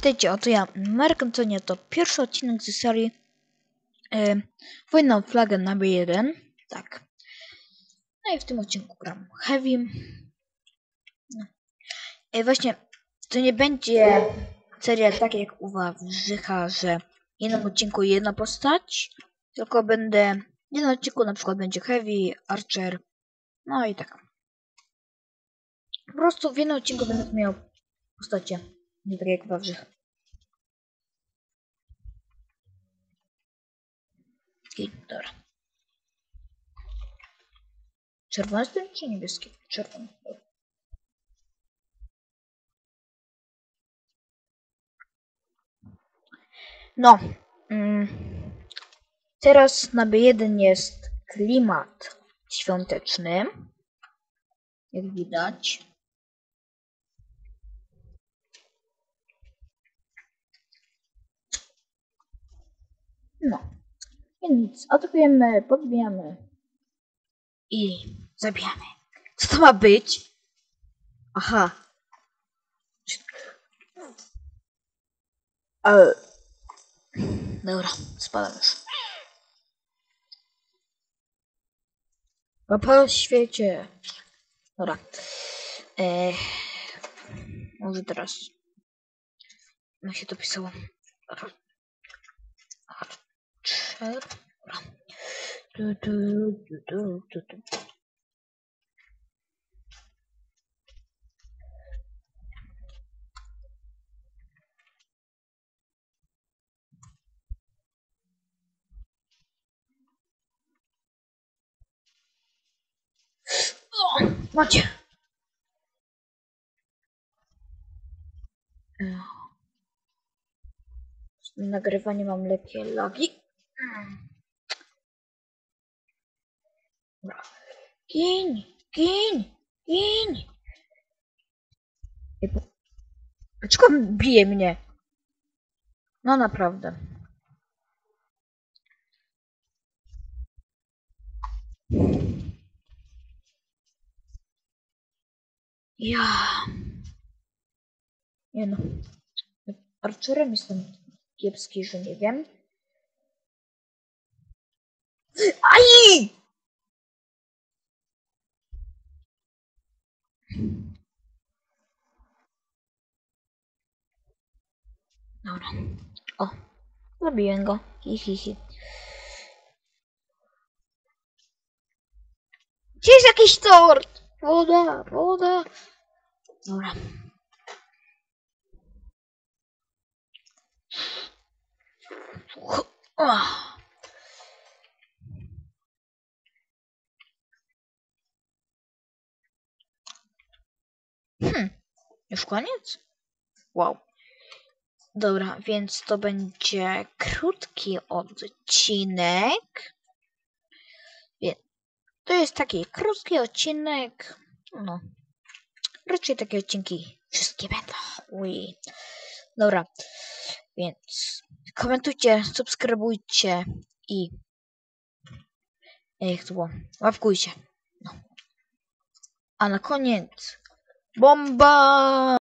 Witajcie, oto ja, Mark Antonio, to pierwszy odcinek z serii e, Wojna o flagę na B1. Tak. No i w tym odcinku gram Heavy. No. E, właśnie, to nie będzie seria tak jak u Wawrzycha, że w jednym odcinku jedna postać, tylko będę, w jednym odcinku na przykład będzie Heavy, Archer, no i tak. Po prostu w jednym odcinku będę miał postacie. Nie tak jak Wawrzych. Okej, dobra. Czerwony czy niebieski? Czerwony. No. Mm, teraz na B1 jest klimat świąteczny. Jak widać. No. Nic. Atakujemy, podbijamy. I zabijamy. Co to ma być? Aha. E. Dobra, spadam już. Po świecie. Dobra. E. Może teraz. Jak się to pisało? Archer. Du, du, du, du, du, macie. Z nagrywaniem mam lekkie lagi. Dobra. Gin, gin, gin. Dlaczego bije mnie? No naprawdę. Ja. Nie no. Archerem jestem kiepski, że nie wiem. ¡Ay! No, no. Oh, lo vengo. Jijiji. Gdzie jest jakiś tort? Woda, woda. Dobra. Oh. Hmm, już koniec? Wow. Dobra, więc to będzie krótki odcinek. Więc to jest taki krótki odcinek. No. Raczej takie odcinki wszystkie będą. Ui. Dobra. Więc komentujcie, subskrybujcie i jak to było? Łapkujcie. No. A na koniec bomba!